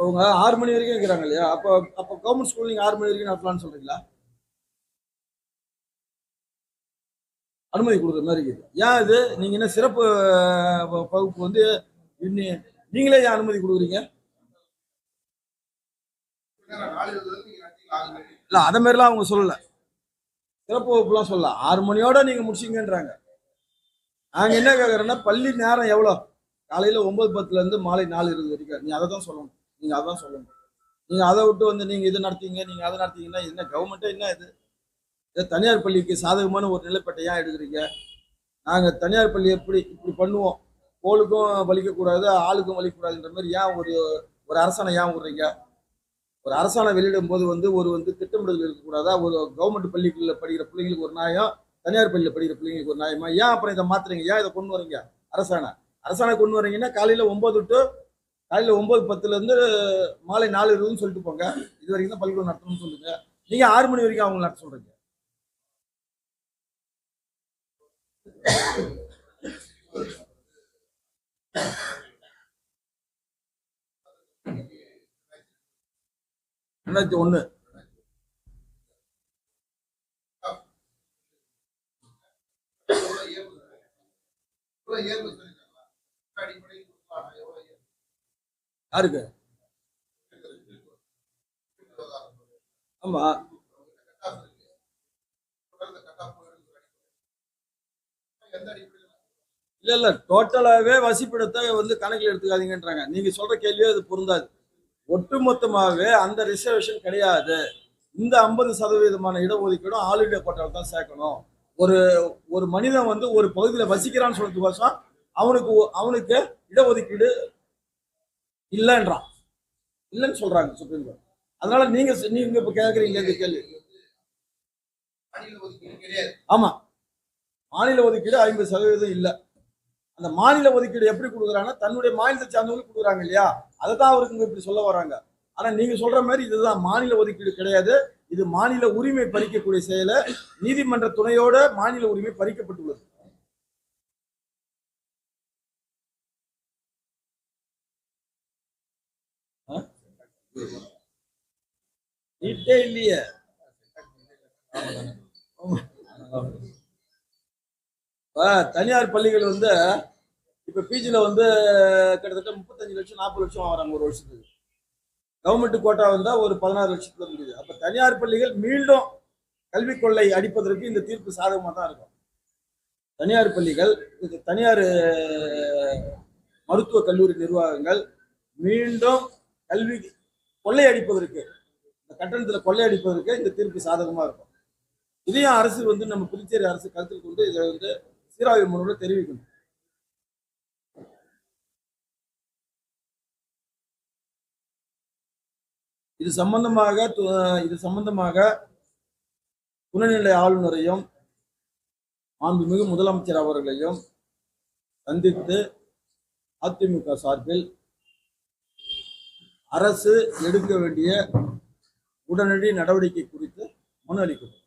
அவங்க ஆறு மணி வரைக்கும் இருக்கிறாங்க இல்லையா? அப்போ அப்போ கவர்மெண்ட் ஸ்கூல் நீங்கள் ஆறு மணி வரைக்கும் நடத்தலாம்னு சொல்றீங்களா? அனுமதி கொடுக்குற மாதிரி இருக்குது. ஏன் இது? நீங்கள் என்ன சிறப்பு வகுப்பு வந்து இன்னி- நீங்களே ஏன் அனுமதி கொடுக்குறீங்க? இல்லை அதை மாதிரிலாம் அவங்க சொல்லலை. சிறப்பு வகுப்புலாம் சொல்லல. ஆறு மணியோட நீங்கள் முடிச்சிங்கன்றாங்க. நாங்கள் என்ன கேட்குறோன்னா பள்ளி நேரம் எவ்வளோ? காலையில் ஒம்பது பத்துலேருந்து மாலை நாலு இருபது வரைக்கும். நீ அதை தான் சொல்லணும். நீங்கள் அதான் சொல்லணும். நீங்கள் அதை விட்டு வந்து நீங்கள் இது நடத்தீங்க நீங்கள் அதை நடத்தீங்கன்னா என்ன கவர்மெண்ட்டே என்ன இது? தனியார் பள்ளிக்கு சாதகமான ஒரு நிலைப்பட்டை ஏன் எடுக்கிறீங்க? நாங்கள் தனியார் பள்ளி எப்படி இப்படி பண்ணுவோம்? கோளுக்கும் வலிக்கக்கூடாது ஆளுக்கும் வலிக்கக்கூடாதுன்ற மாதிரி ஏன் ஒரு ஒரு அரசாணை ஏன் விடுறீங்க? ஒரு அரசாணை வெளியிடும் போது வந்து ஒரு வந்து திட்டமிடுதல் இருக்கக்கூடாதா? ஒரு கவர்மெண்ட் பள்ளிகளில் படிக்கிற பிள்ளைங்களுக்கு ஒரு நியாயம் தனியார் பள்ளியில் படிக்கிற பிள்ளைங்களுக்கு ஒரு நியாயமா? ஏன் அப்புறம் இதை மாத்துறீங்க? ஏன் இதை கொண்டு வரீங்க? அரசாணை. அரசாணை கொண்டு வரீங்கன்னா காலையில் ஒம்பது டு காலையில் ஒம்பது பத்துலேருந்து மாலை நாலு இருபதுன்னு சொல்லிட்டு போங்க. இது வரைக்கும் தான் பள்ளிக்கூடம் நடத்தணும்னு சொல்லுங்க. நீங்கள் ஆறு மணி வரைக்கும் அவங்க நடத்த சொல்கிறீங்க ரெண்டாயிரத்தி ஒன்று யாருக்கு? ஆமா. இல்ல இல்ல. டோட்டலாவே வசிப்பிடத்தை வந்து கணக்கில் எடுத்துக்காதீங்கன்றாங்க. நீங்க சொல்ற கேள்வியே அது பொருந்தாது. ஒட்டுமொத்தமாகவே அந்த ரிசர்வேஷன் கிடையாது. இந்த ஐம்பது சதவீதமான இடஒதுக்கீடும் ஆல் இண்டியா கோட்டாவில் தான் சேர்க்கணும். ஒரு ஒரு மனிதன் வந்து ஒரு பகுதியில் வசிக்கிறான்னு சொல்றதுக்கோசம் அவனுக்கு ஒ- அவனுக்கு இடஒதுக்கீடு இல்லைன்றான். இல்லைன்னு சொல்றாங்க சுப்ரீம் கோர்ட் அதனால நீங்க நீங்க இப்ப கேக்குறீங்க இந்த கேள்வி. ஆமா. மாநில ஒதுக்கீடு ஐம்பது சதவீதம் இல்ல. அந்த மாநில ஒதுக்கீடு எப்படி கொடுக்குறாங்கன்னா தன்னுடைய மாநிலத்தை சார்ந்தவங்களுக்கு கொடுக்குறாங்க இல்லையா? அதை தான் அவருக்கு இப்படி சொல்ல வராங்க. ஆனா நீங்க சொல்ற மாதிரி இதுதான் மாநில ஒதுக்கீடு கிடையாது. இது மாநில உரிமை பறிக்கக்கூடிய செயலை நீதிமன்ற துணையோட மாநில உரிமை பறிக்கப்பட்டுள்ளது. நீட்டே இல்லையே. இப்ப தனியார் பள்ளிகள் வந்து இப்ப பிஜில வந்து கிட்டத்தட்ட முப்பத்தஞ்சு லட்சம் நாற்பது லட்சம் ஆகிறாங்க ஒரு வருஷத்துக்கு. கவர்மெண்ட் கோட்டா வந்தா ஒரு பதினாறு லட்சத்துல முடியுது. அப்ப தனியார் பள்ளிகள் மீண்டும் கல்வி கொள்ளை அடிப்பதற்கு இந்த தீர்ப்பு சாதகமா தான் இருக்கும். தனியார் பள்ளிகள் இது தனியார் மருத்துவ கல்லூரி நிர்வாகங்கள் மீண்டும் கல்வி கொள்ளையடிப்பதற்கு இந்த கட்டணத்தில் கொள்ளையடிப்பதற்கு இந்த தீர்ப்பு சாதகமா இருக்கும். இதையும் அரசு வந்து நம்ம புதுச்சேரி அரசு கருத்தில் கொண்டு இதை வந்து சீராய்வு முறையில் தெரிவிக்கணும். இது சம்பந்தமாக து- இது சம்பந்தமாக துணைநிலை ஆளுநரையும் மாண்புமிகு முதலமைச்சர் அவர்களையும் சந்தித்து அதிமுக சார்பில் அரசு எடுக்க வேண்டிய உடனடி நடவடிக்கை குறித்து மனு அளிக்கப்படும்